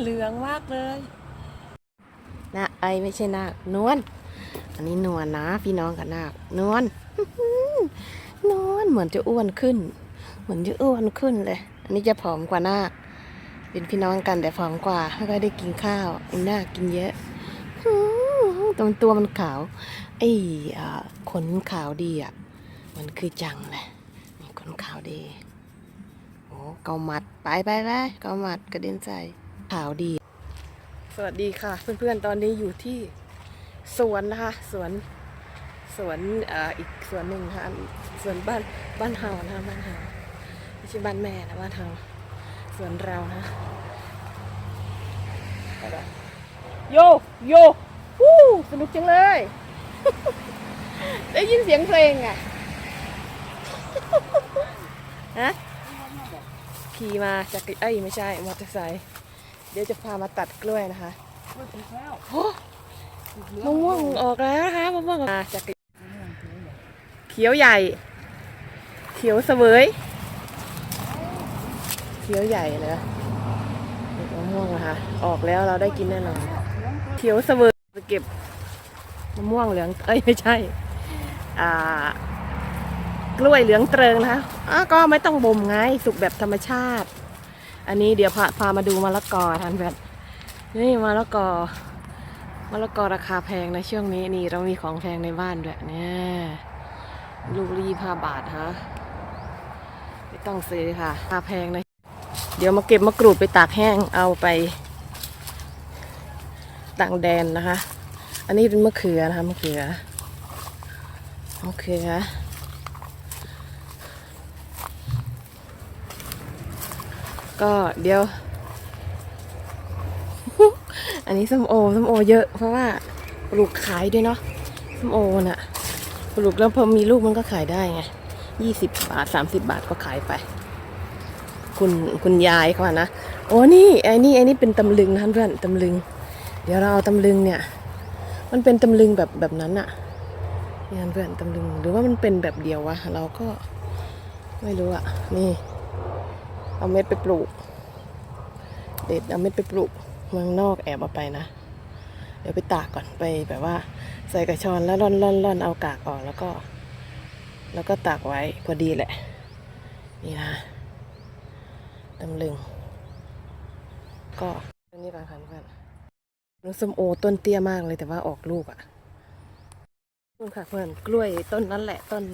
เหลืองมากเลยนาไอไม่ใช่นาคนวลอันนี้นวลนะ พี่น้องกับนาคนวลนวลเหมือนจะอ้วนขึ้น เหมือนจะอ้วนขึ้นเลย อันนี้จะผอมกว่านาคเป็นพี่น้องกันแต่ผอมกว่าไม่ค่อยได้กินข้าวไอ้นาคกินเยอะอืมตรงตัวมันขาวไอ้อ่าขนขาวดีอะมันคือจังเลยนี่ขนขาวดีโอ้เกาหมัดไปไปไปเกาหมัดกระเด็นใส่ ขาวดี สวัสดีค่ะ เพื่อนๆตอนนี้อยู่ที่สวนนะคะ สวนสวนเอ่ออีกสวนหนึ่งนะคะสวนบ้านบ้านเฮานะคะบ้านเฮาไม่ใช่บ้านแม่นะบ้านเฮาสวนเรานะไปละโยโยวู้สนุกจังเลย ได้ยินเสียงเพลงอะฮะขี่มาจากไอ้ยไม่ใช่มอเตอร์ไซค์ เดี๋ยวจะพามาตัดกล้วยนะคะโอ้มะม่วงออกแล้วนะคะมะม่วงออกมาจากเขียวใหญ่ เขียวเสวยเขียวใหญ่เลยมะม่วงนะคะออกแล้วเราได้กินแน่นอนเขียวเสวยไปเก็บมะม่วงเหลืองเอ้ยไม่ใช่ อ่ากล้วยเหลืองเตริงนะคะอ้าวก็ไม่ต้องบ่มไงสุกแบบธรรมชาติ อันนี้เดี๋ยวพาพามาดูมะละกอทันแบบนี่มะละกอมะละกอราคาแพงนะช่วงนี้นี่เรามีของแพงในบ้านด้วยเนี่ยลูกรีห้าบาทฮะไม่ต้องซื้อค่ะราคาแพงนะเดี๋ยวมาเก็บมะกรูดไปตากแห้งเอาไปต่างแดนนะคะ อันนี้เป็นมะเขือนะคะมะเขือมะเขือ ก็เดี๋ยว อันนี้ส้มโอส้มโอเยอะ เพราะว่าปลูกขายด้วยเนาะส้มโอน่ะปลูกแล้วพอมีลูกมันก็ขายได้ไงยี่สิบบาทสามสิบบาทก็ขายไป คุณคุณยายเขาอะนะโอ้นี่ไอ้นี่ไอ้นี่เป็นตำลึงนะเพื่อนตำลึง เดี๋ยวเราเอาตำลึงเนี่ย มันเป็นตำลึงแบบแบบนั้นอะนี่เพื่อนตำลึงหรือว่ามันเป็นแบบเดียววะเราก็ไม่รู้อะนี่ เอาเม็ดไปปลูก เด็ดเอาเม็ดไปปลูกเมืองนอกแอบเอาไปนะ เดี๋ยวไปตากก่อนไปแบบว่า ใส่กระชอนแล้วร่อนร่อนร่อนเอากากออกแล้วก็ แล้วก็ตากไว้พอดีแหละ นี่นะตำลึง ก็อันนี้ก่อนค่ะเพื่อนน้องส้มโอต้นเตี้ยมากเลยแต่ว่าออกลูกอะ่ะนู่นค่ะเพื่อนกล้วยต้นนั้นแหละต้น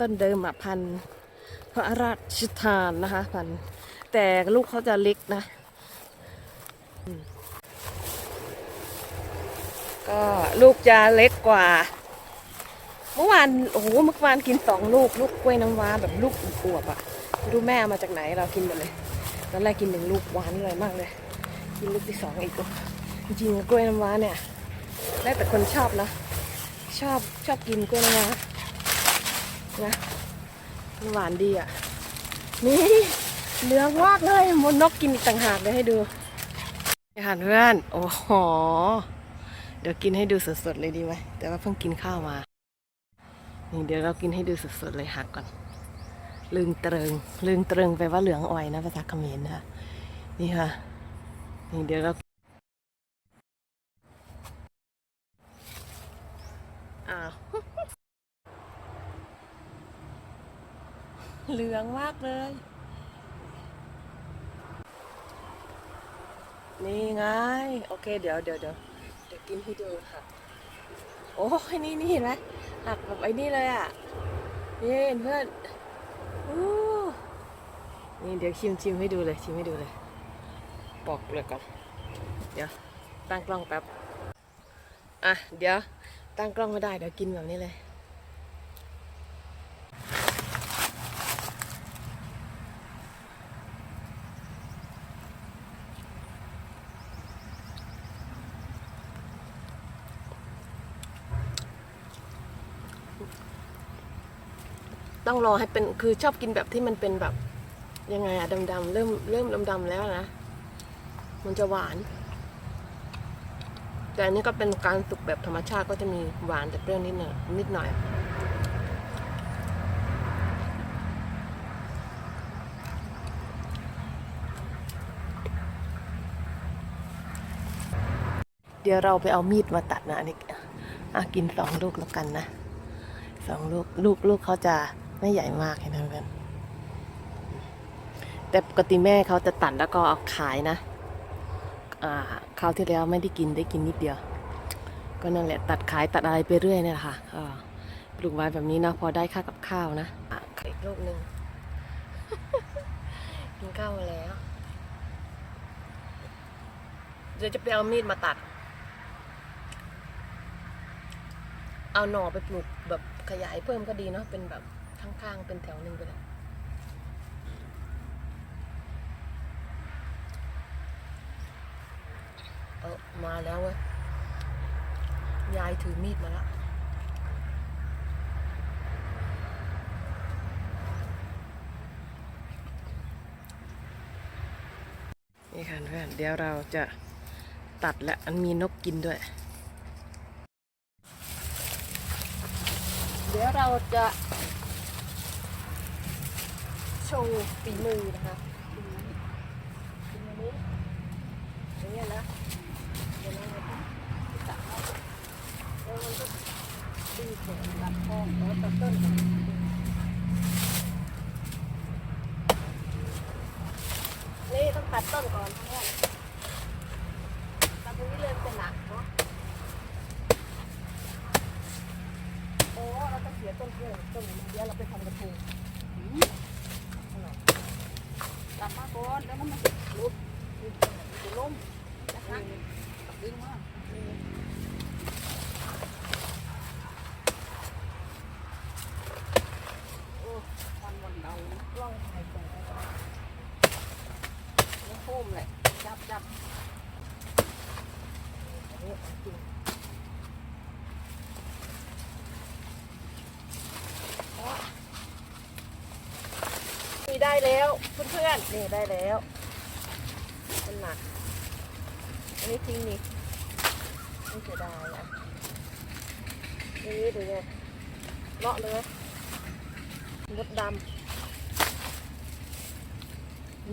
ต้นเดิมอะพันธุ์ พระราชทานนะคะพันแต่ลูกเขาจะเล็กนะ ก็ลูกจะเล็กกว่า เมื่อวานโอ้โหเมื่อวานกินสองลูก ลูกกล้วยน้ำว้าแบบลูกอวบๆอะดูแม่มาจากไหนเรากินหมดเลยตอนแรกกินหนึ่งลูกหวานเลยมากเลย กินลูกที่สองอีกจริงๆกล้วยน้ำว้าเนี่ยแล้วแต่คนชอบนะชอบชอบกินกล้วยน้ำว้านะ หวานดีอะ นี่เหลืองมากเลยมดนกกินอีกต่างหากเลยให้ดูอาหารเพื่อน โอ้โห เดี๋ยวกินให้ดูสดๆเลยดีไหม แต่ว่าเพิ่งกินข้าวมา นี่เดี๋ยวเรากินให้ดูสดๆเลยหักก่อน ลึงเตริง ลึงเตริงไปลว่าเหลืองอ่อยนะภาษาเขมรนะคะนี่ค่ะ นี่เดี๋ยวเราอ้าว เหลืองมากเลย นี่ไง โอเค เดี๋ยวเดี๋ยวเดี๋ยวเดี๋ยวกินให้ดูค่ะโอ้ยนี่นี่เห็นไหมหักแบบไอ้นี่เลยอะนี่เห็นเพื่อนอู้นี่เดี๋ยวชิมชิมให้ดูเลยชิมให้ดูเลย ปอกเลยก่อนเดี๋ยวตั้งกล้องแป๊บอะเดี๋ยวตั้งกล้องไม่ได้เดี๋ยวกินแบบนี้เลย ต้องรอให้เป็นคือชอบกินแบบที่มันเป็นแบบยังไงอะดำๆเริ่มเริ่มดำๆแล้วนะ มันจะหวาน แต่อันนี้ก็เป็นการสุกแบบธรรมชาติก็จะมีหวานแต่เปรี้ยวนิดหน่อยนิดหน่อยเดี๋ยวเราไปเอามีดมาตัดนะอันนี้กินสองลูกแล้วกันนะสองลูกลูกลูกเขาจะ ไม่ใหญ่มากเห็นไหมเพื่อนแต่ปกติแม่เขาจะตัดแล้วก็เอาขายนะ อ่าคราวที่แล้วไม่ได้กินได้กินนิดเดียว ก็นั่นแหละตัดขายตัดอะไรไปเรื่อยเนี่ยค่ะปลูกไว้แบบนี้เนาะพอได้ค่ากับข้าวนะอะอีกลูกหนึ่งกินข้าวมาแล้ว เดี๋ยวจะไปเอามีดมาตัด เอาหน่อไปปลูกแบบขยายเพิ่มก็ดีเนาะเป็นแบบ ข้างๆเป็นแถวหนึ่งไปเลยเออมาแล้วเว้ย ยายถือมีดมาล้วนี่ค่ะเพื่อนเดี๋ยวเราจะตัดและอันมีนกกินด้วย เดี๋ยวเราจะ โชว์ฝีมือนะคะฝีมือฝีมือนี้อย่างเงี้ยนะเดี๋ยวเราจะตัดเอาแล้วมันก็ตีแขนตัดข้อแล้วตัดต้นก่อนนี่ต้องตัดต้นก่อนเพราะว่าตัดตรงนี้เลยมันจะหนักเนาะโอ้เราต้องเสียต้นกล้วยต้นนี้เดี๋ยวเราไปทำกระทง กลับมาก่อนแล้วมันมันจะลุกจะล้มนะคะดึงมาโอ้วันวันเดา ล่องไข่ก่อน แล้วโค้มเลยจับจับ นี่ ได้แล้วเพื่อนๆนี่ได้แล้วเป็นหนักอันนี้ทิ้งนี่ไม่เสียดายอะนี่ดูเนี่ยเลาะเลยมดดำ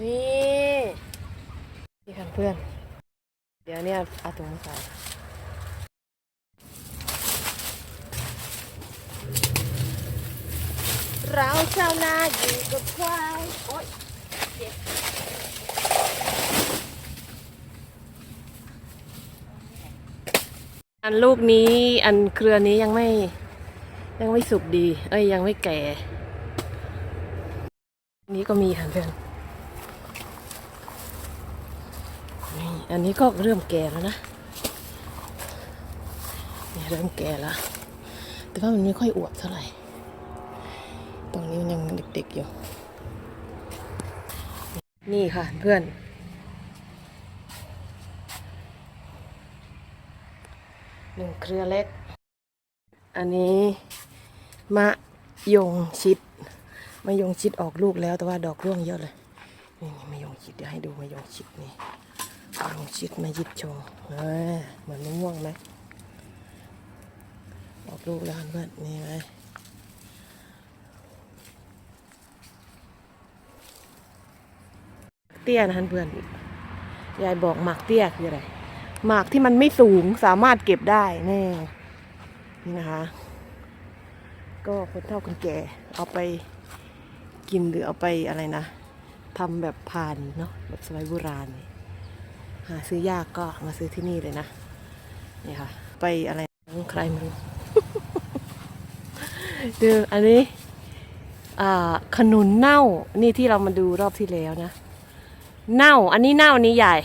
นี่นี่ค่ะเพื่อน เดี๋ยวเนี่ยเอาถุงมใส่ เราชาวนาอยู่กับควายโอ๊ยเจ็บอันลูกนี้อันเครือนี้ยังไม่ยังไม่สุกดี เอ้ยยังไม่แก่ นี้ก็มีค่ะเพื่อนนี่อันนี้ก็เริ่มแก่แล้วนะนี่เริ่มแก่แล้ว แต่ว่ามันไม่ค่อยอวบเท่าไหร่ รงนี้ยังเด็กๆอยู่ นี่ค่ะเพื่อน หนึ่งเครือเล็ก อันนี้มะยงชิดมะยงชิดออกลูกแล้วแต่ว่าดอกร่วงเยอะเลย นี่มะยงชิดเดี๋ยวให้ดูมะยงชิดนี่มะยงชิดมายิดชว์เออเหมือนมะม่วงไหมออกลูกแล้วเพื่อนนี่ไหม เตี้ยนะท่านเพื่อนยายบอกหมากเตี้ยคืออะไรหมากที่มันไม่สูงสามารถเก็บได้แน่นี่นะคะ ก็คนเฒ่าคนแก่เอาไปกินหรือเอาไปอะไรนะทำแบบพานเนาะแบบสมัยโบราณหาซื้อยากก็มาซื้อที่นี่เลยนะนี่ค่ะ ไปอะไรใครไม่รู้ดูอันนี้ขนุนเน่านี่ที่เรามาดูรอบที่แล้วนะ เน่า อันนี้เน่านี้ใหญ่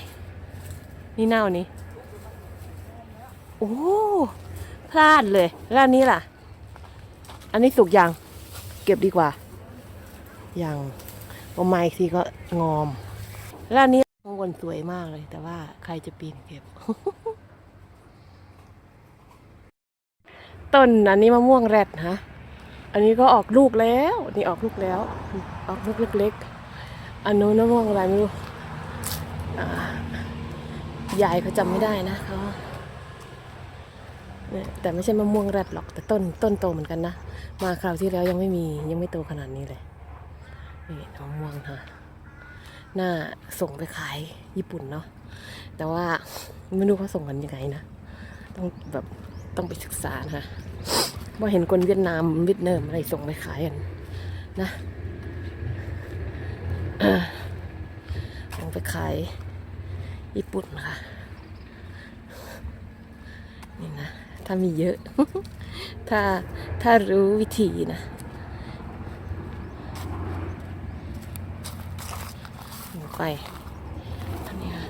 นี่เน่านี้ โอ้ พลาดเลย แล้วอันนี้ล่ะ อันนี้สุกยัง เก็บดีกว่า ยังพอมาอีกทีก็งอม แล้วอันนี้ข้างบนสวยมากเลย แต่ว่าใครจะปีนเก็บ ต้นอันนี้มะม่วงแรดฮะ อันนี้ก็ออกลูกแล้ว นี่ออกลูกแล้ว ออกลูกเล็กๆอันนู้นมะม่วงอะไรไม่รู้ ยายเขาจำไม่ได้นะเขาแต่ไม่ใช่มะม่วงแรดหรอก แต่ต้นต้นโตเหมือนกันนะ มาคราวที่แล้วยังไม่มียังไม่โตขนาดนี้เลยนี่มะม่วงค่ะน่าส่งไปขายญี่ปุ่นเนาะแต่ว่าไม่รู้เขาส่งกันยังไงนะ ต้องแบบต้องไปศึกษานะคะว่าเห็นคนเวียดนามเวียดเนามอะไรส่งไปขายกันนะ ไปขายญี่ปุ่นค่ะ นี่นะ ถ้ามีเยอะ ถ้าถ้ารู้วิธีนะไปอันนี้ค่ะ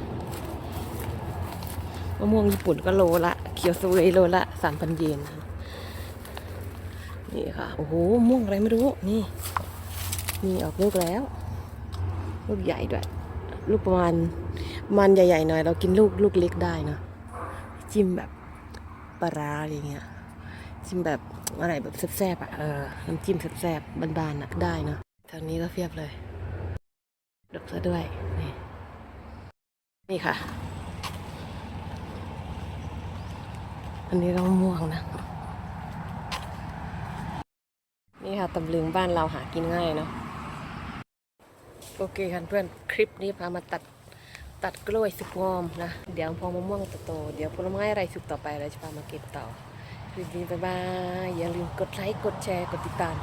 มะม่วงญี่ปุ่นก็โลละเขียวสวยโลละสามพันเยนนี่ค่ะ โอ้โหมะม่วงอะไรไม่รู้ นี่นี่ออกลูกแล้ว ลูกใหญ่ด้วย ลูกประมาณมันใหญ่ๆหน่อย เรากินลูกลูกเล็กได้เนอะจิ้มแบบปลาร้าอะไรเงี้ยจิ้มแบบอะไรแบบแซ่บๆอะเออน้ำจิ้มแซ่บๆบานๆอะได้เนอะทางนี้ก็เพียบเลยดอกซะด้วยนี่นี่ค่ะ อันนี้ก็มะม่วงนะ นี่ค่ะตำลึงบ้านเราหากินง่ายเนาะ โอเคค่ะเพื่อนคลิปนี้พามาตัดตัดกล้วยสุกงอมนะ เดี๋ยวพอมะม่วงโตๆเดี๋ยวผลไม้อะไรสุกต่อไปเราจะพามาเก็บต่อคลิปนี้บ๊ายบายอย่าลืมกดไลค์กดแชร์กดติดตาม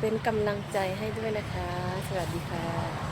เป็นกำลังใจให้ด้วยนะคะ สวัสดีค่ะ